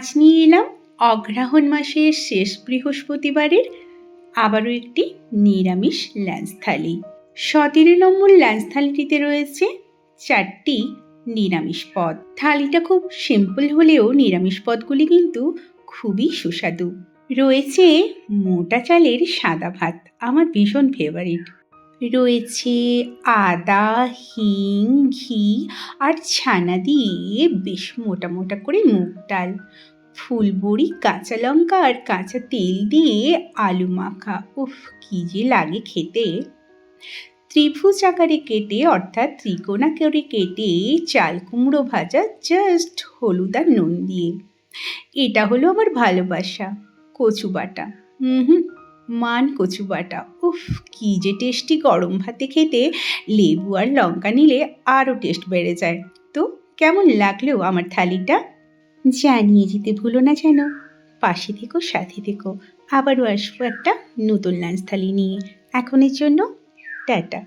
আজ নিয়ে এলাম অগ্রহায়ণ মাসের শেষ বৃহস্পতিবারের আবারও একটি নিরামিষ ল্যান্স থালি। সতেরো নম্বর ল্যান্স থালিটিতে রয়েছে চারটি নিরামিষ পদ। থালিটা খুব সিম্পল হলেও নিরামিষ পদগুলি কিন্তু খুবই সুস্বাদু। রয়েছে মোটা চালের সাদা ভাত, আমার ভীষণ ফেভারিট রয়েছে আদা, হিং, ঘি আর ছানা দিয়ে বেশ মোটা মোটা করে মুগ ডাল। ফুলবড়ি, কাঁচা লঙ্কা আর কাঁচা তেল দিয়ে আলু মাখা। উফ, কি যে লাগে খেতে। ত্রিভুজ আকারে কেটে, অর্থাৎ ত্রিকোণা করে কেটে চাল কুমড়ো ভাজা, জাস্ট হলুদ আর নুন দিয়ে। এটা হলো আমার ভালোবাসা কচু বাটা হুম। মান কচু বাটা উফ, কি যে টেস্টি গরম ভাতে খেতে লেবু আর লঙ্কা নিলে আরও টেস্ট বেড়ে যায়। তো কেমন লাগল আমার থালিটা? জানিয়ে যেতে ভুলো না যেন। পাশে থেকো, সাথে থেকো। আবারও আসব একটা নতুন লাঞ্চ থালি নিয়ে। এখনের জন্য টাটা।